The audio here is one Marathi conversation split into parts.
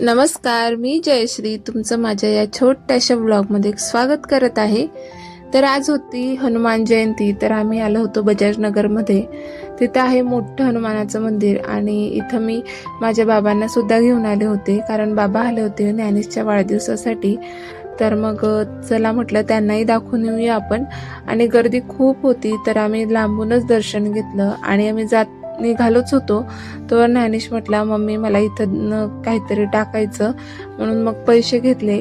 नमस्कार मी जयश्री. तुमचं माझ्या या छोट्याशा ब्लॉगमध्ये स्वागत करत आहे. तर आज होती हनुमान जयंती तर आम्ही आलो होतो बजाजनगरमध्ये. तिथं आहे मोठं हनुमानाचं मंदिर आणि इथं मी माझ्या बाबांना सुद्धा घेऊन आले होते कारण बाबा आले होते ज्ञानेशच्या वाढदिवसासाठी. तर मग चला म्हटलं त्यांनाही दाखवून येऊया आपण. आणि गर्दी खूप होती तर आम्ही लांबूनच दर्शन घेतलं आणि आम्ही जात निघालोच होतो. तर ज्ञानेश म्हटला मम्मी मला इथं काहीतरी टाकायचं. म्हणून मग पैसे घेतले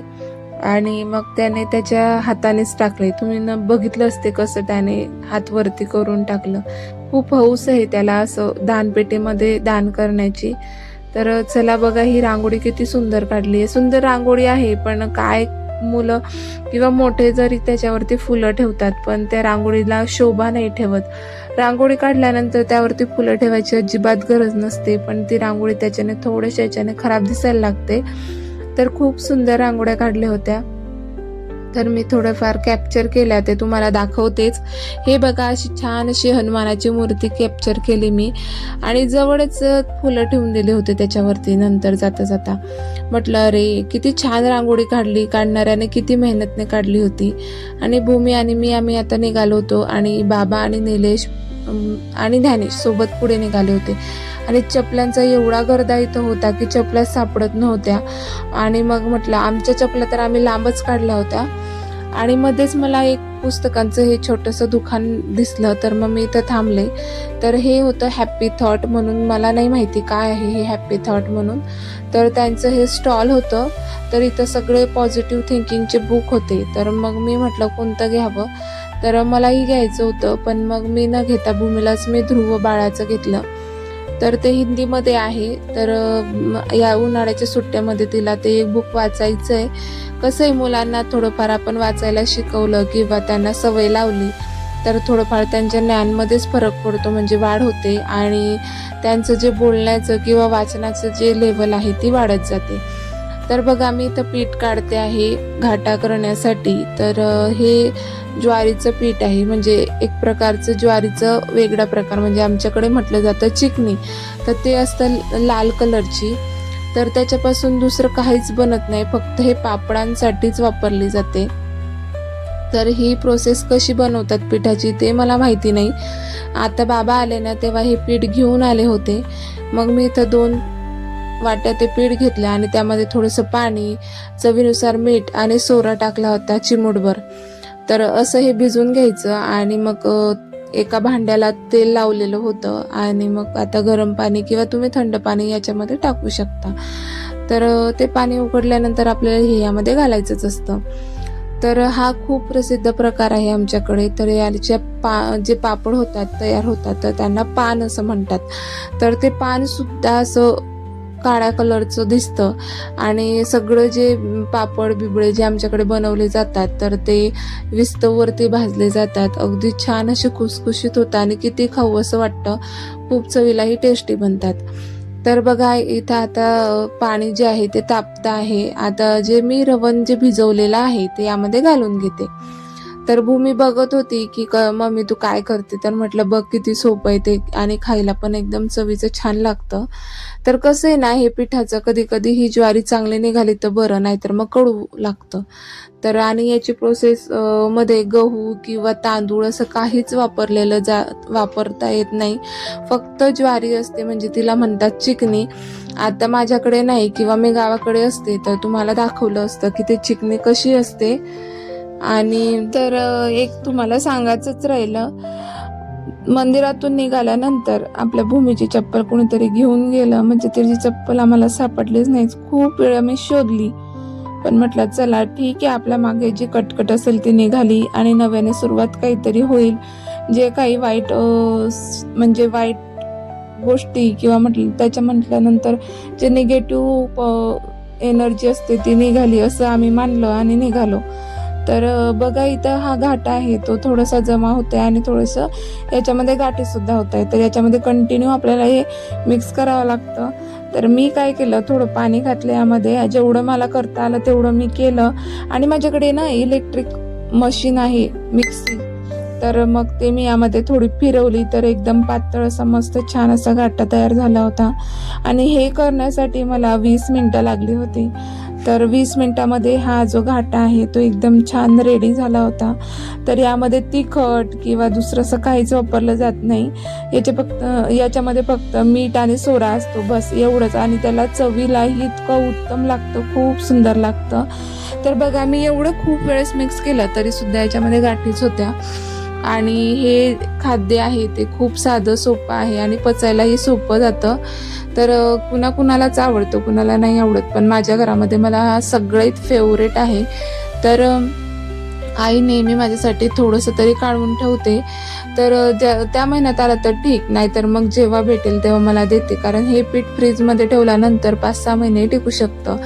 आणि मग त्याने त्याच्या हातानेच टाकले. तुम्ही न बघितलं असते कसं त्याने हात वरती करून टाकलं. खूप हौस आहे त्याला असं दानपेटीमध्ये दान करण्याची. तर चला बघा ही रांगोळी किती सुंदर काढली आहे. सुंदर रांगोळी आहे पण काय मुलं किंवा मोठे जरी त्याच्यावरती फुलं ठेवतात पण त्या रांगोळीला शोभा नाही ठेवत. रांगोळी काढल्यानंतर त्यावरती फुलं ठेवायची अजिबात गरज नसते पण ती रांगोळी त्याच्याने थोड्याशा याच्याने खराब दिसायला लागते. तर खूप सुंदर रांगोळ्या काढल्या होत्या. तर मी थोडंफार कॅप्चर केल्या ते तुम्हाला दाखवतेच. हे बघा अशी छान अशी हनुमानाची मूर्ती कॅप्चर केली मी. आणि जवळच फुलं ठेवून दिली होते त्याच्यावरती नंतर जाता जाता. म्हटलं अरे किती छान रांगोळी काढली काढणाऱ्याने किती मेहनतने काढली होती. आणि भूमी आणि मी आम्ही आता निघालो होतो आणि बाबा आणि निलेश आणि ध्यानेश सोबत पुढे निघाले होते. आणि चपलांचा एवढा गर्दा इथं होता की चपला सापडत नव्हत्या. आणि मग म्हटलं आमच्या चपला तर आम्ही लांबच काढल्या होत्या. आणि मध्येच मला एक पुस्तकांचं हे छोटंसं दुकान दिसलं तर मग मी इथं थांबले. तर हे होतं हॅप्पी थॉट म्हणून मला नाही माहिती काय आहे हे हॅप्पी थॉट म्हणून. तर त्यांचं हे स्टॉल होतं तर इथं सगळे पॉझिटिव्ह थिंकिंगचे बुक होते. तर मग मी म्हटलं कोणतं घ्यावं? तर मलाही घ्यायचं होतं पण मग मी न घेता भूमीलाच मी ध्रुव बाळाचं घेतलं. तर ते हिंदीमध्ये आहे तर या उन्हाळ्याच्या सुट्ट्यामध्ये तिला ते एक बुक वाचायचं आहे कसं आहे मुलांना थोडंफार आपण वाचायला शिकवलं किंवा त्यांना सवय लावली तर थोडंफार त्यांच्या ज्ञानमध्येच फरक पडतो म्हणजे वाढ होते आणि त्यांचं जे बोलण्याचं किंवा वाचनाचं जे लेवल आहे ती वाढत जाते. तर बघा मी इथं पीठ काढते आहे घाटा करण्यासाठी. तर हे ज्वारीचं पीठ आहे. म्हणजे एक प्रकारचं ज्वारीचं वेगळा प्रकार. म्हणजे आमच्याकडे म्हटलं जातं चिकनी. तर ते असतं लाल कलरची. तर त्याच्यापासून दुसरं काहीच बनत नाही. फक्त हे पापडांसाठीच वापरली जाते. तर ही प्रोसेस कशी बनवतात पिठाची ते मला माहिती नाही. आता बाबा आले ना तेव्हा हे पीठ घेऊन आले होते. मग मी इथं दोन वाट्या ते पीठ घेतलं आणि त्यामध्ये थोडंसं पाणी चवीनुसार मीठ आणि सोरा टाकला होता चिमूटभर. तर असं हे भिजून घ्यायचं आणि मग एका भांड्याला तेल लावलेलं होतं आणि मग आता गरम पाणी किंवा तुम्ही थंड पाणी याच्यामध्ये टाकू शकता. तर ते पाणी उकडल्यानंतर आपल्याला हे यामध्ये घालायचंच असतं. तर हा खूप प्रसिद्ध प्रकार आहे आमच्याकडे. तर याच्या पा जे पापड होतात तयार होतात तर त्यांना पान असं म्हणतात. तर ते पानसुद्धा असं काळ्या कलरचं दिसतं. आणि सगळं जे पापड बिबळे जे आमच्याकडे बनवले जातात तर ते विस्तवरती भाजले जातात. अगदी छान असे खुसखुशीत होतं आणि किती खाऊ असं वाटतं. खूप चवीलाही टेस्टी बनतात. तर बघा इथं आता पाणी जे आहे ते तापतं आहे. आता जे मी रवण जे भिजवलेलं आहे ते यामध्ये घालून घेते. तर भूमी बघत होती की क मम्मी तू काय करते? तर म्हटलं बघ किती सोपं आहे ते आणि खायला पण एकदम चवीचं छान लागतं. तर कसं आहे ना हे पिठाचं कधी कधी ही ज्वारी चांगली निघाली तर बरं नाहीतर मग कडू लागतं. तर आणि याची प्रोसेस मध्ये गहू किंवा तांदूळ असं काहीच वापरलेलं जा वापरता येत नाही. फक्त ज्वारी असते म्हणजे तिला म्हणतात चिकनी. आता माझ्याकडे नाही किंवा मी गावाकडे असते तर तुम्हाला दाखवलं असतं की ते चिकनी कशी असते. आणि तर एक तुम्हाला सांगायचंच राहिलं. मंदिरातून निघाल्यानंतर आपल्या भूमीची चप्पल कोणीतरी घेऊन गेलं. म्हणजे त्याची चप्पल आम्हाला सापडलीच नाही खूप वेळा मी शोधली. पण म्हटलं चला ठीक आहे आपल्या मागे जी कटकट असेल ती निघाली आणि नव्याने सुरुवात काहीतरी होईल. जे काही वाईट म्हणजे वाईट गोष्टी किंवा म्हटलं त्याच्या म्हटल्यानंतर जे निगेटिव्ह एनर्जी असते ती निघाली असं आम्ही मानलं आणि निघालो. तर बघा इथं हा घाटा आहे. तो थोडासा जमा होतोय आणि थोडंसं याच्यामध्ये गाठी सुद्धा होत आहे तर याच्यामध्ये कंटिन्यू आपल्याला हे मिक्स करावं लागतं. तर मी काय केलं? थोडं पाणी घातलं यामध्ये. जेवढं मला करता आलं तेवढं मी केलं. आणि माझ्याकडे ना इलेक्ट्रिक मशीन आहे मिक्सी तर मग ते मी यामध्ये थोडी फिरवली. तर एकदम पातळ असा मस्त छान असा घाटा तयार झाला होता. आणि हे करण्यासाठी मला वीस मिनटं लागली होती. तर वीस मिनटामध्ये हा जो घाटा आहे तो एकदम छान रेडी झाला होता. तर यामध्ये तिखट किंवा दुसरं असं काहीच वापरलं जात नाही. याचे फक्त याच्यामध्ये फक्त मीठ आणि सोरा असतो बस एवढंच. आणि त्याला चवीलाही इतकं उत्तम लागतं खूप सुंदर लागतं. तर बघा मी एवढं खूप वेळेस मिक्स केलं तरी सुद्धा याच्यामध्ये गाठीच होत्या. आणि हे खाद्य आहे ते खूप साधं सोपं आहे आणि पचायलाही सोपं जातं. तर कुणा कुणालाच आवडतं कुणाला नाही आवडत. पण माझ्या घरामध्ये मला हा सगळ्यात फेवरेट आहे. तर आई नेहमी माझ्यासाठी थोडंसं तरी काढून ठेवते. तर ज्या त्या महिन्यात आलं तर ठीक नाहीतर मग जेव्हा भेटेल तेव्हा मला देते. कारण हे पीठ फ्रीजमध्ये ठेवल्यानंतर पाच सहा महिने टिकू शकतं.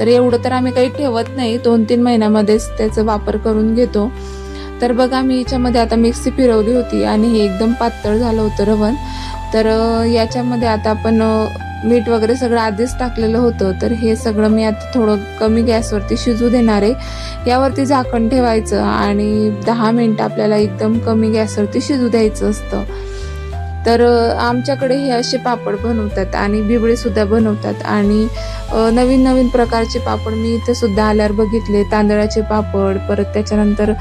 तर एवढं तर आम्ही काही ठेवत नाही. दोन तीन महिन्यामध्येच त्याचा वापर करून घेतो. तर बघा मी याच्यामध्ये आता मिक्सी फिरवली होती आणि हे एकदम पातळ झालं होतं रवण. तर याच्यामध्ये आता आपण मीठ वगैरे सगळं आधीच टाकलेलं होतं. तर हे सगळं मी आता थोडं कमी गॅसवरती शिजू देणार आहे. यावरती झाकण ठेवायचं आणि दहा मिनटं आपल्याला एकदम कमी गॅसवरती शिजू द्यायचं असतं. तर आमच्याकडे हे असे पापड बनवतात आणि बिबळे सुद्धा बनवतात आणि नवीन नवीन प्रकारचे पापड मी इथंसुद्धा आल्यावर बघितले. तांदळाचे पापड परत त्याच्यानंतर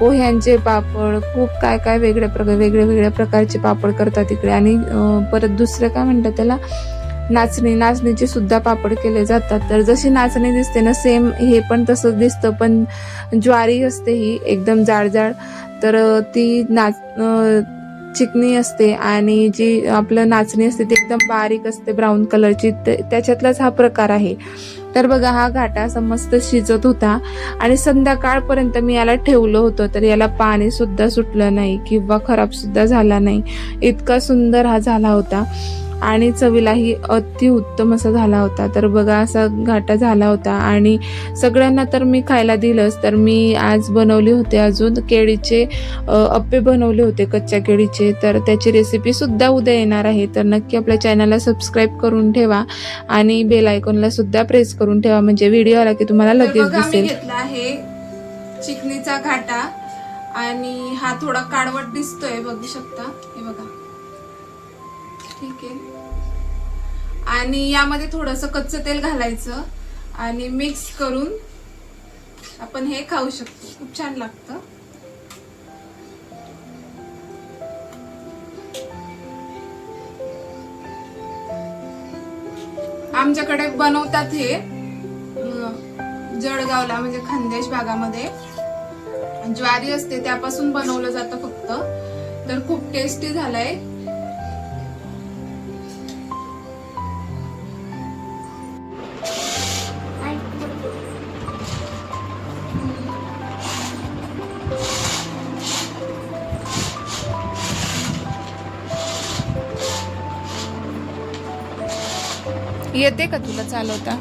पोह्यांचे पापड खूप काय काय वेगळ्या प्रकार वेगळ्या वेगळ्या प्रकारचे पापड करतात इकडे. आणि परत दुसरं काय म्हणतात त्याला? नाचणी नाचणीचे सुद्धा पापड केले जातात. तर जशी नाचणी दिसते ना सेम हे पण तसंच दिसतं पण ज्वारी असते ही एकदम जाड जाड तर ती नाच चिकनी असते आणि जी आपलं नाचणी असते ती एकदम बारीक असते ब्राऊन कलरची ते- त्याच्यातलाच हा प्रकार आहे. तर बघा हा घाटा असा मस्त शिजत होता आणि संध्याकाळपर्यंत मी याला ठेवलं होतं तर याला पाणी सुद्धा सुटलं नाही किंवा खराब सुद्धा झाला नाही. इतका सुंदर हा झाला होता. आणि चवीलाही अति उत्तम असा झाला होता. तर बघा असा घाटा झाला होता. आणि सगळ्यांना तर मी खायला दिलंच. तर मी आज बनवले होते अजून केळीचे अप्पे बनवले होते कच्च्या केळीचे. तर त्याची रेसिपी सुद्धा उद्या येणार आहे. तर नक्की आपल्या चॅनलला सबस्क्राईब करून ठेवा आणि बेल आयकॉनला सुद्धा प्रेस करून ठेवा. म्हणजे व्हिडिओ आला की तुम्हाला लगेच दिसेल. घेतला आहे चिकनीचा घाटा आणि हा थोडा काळवट दिसतोय. बघू शकता. हे बघा. ठीक आहे. आणि यामध्ये थोडंसं कच्चं तेल घालायचं आणि मिक्स करून आपण हे खाऊ शकतो. खूप छान लागतं. आमच्याकडे बनवतात हे जळगावला म्हणजे खानदेश भागामध्ये. ज्वारी असते त्यापासून बनवलं जातं फक्त. तर खूप टेस्टी झालंय. येते का तुला चालवता?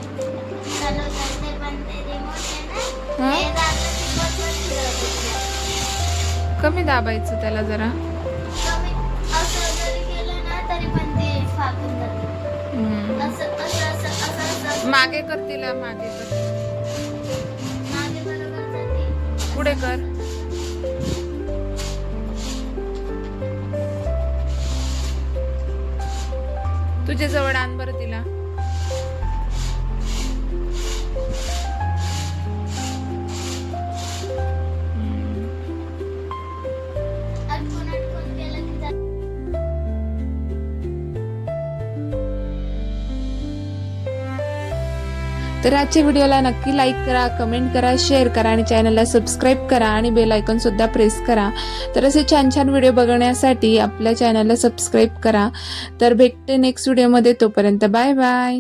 कमी दाबायचं त्याला जरा. मागे कर तिला मागे कर. पुढे कर. तुझ्या जवळ आण बरं तिला. तर आजच्या व्हिडिओला नक्की लाईक करा कमेंट करा शेअर करा आणि चॅनलला सबस्क्राईब करा आणि बेल सुद्धा प्रेस करा. तर असे छान छान व्हिडिओ बघण्यासाठी आपल्या चॅनलला सबस्क्राईब करा. तर भेटते नेक्स्ट व्हिडिओमध्ये तोपर्यंत. Bye bye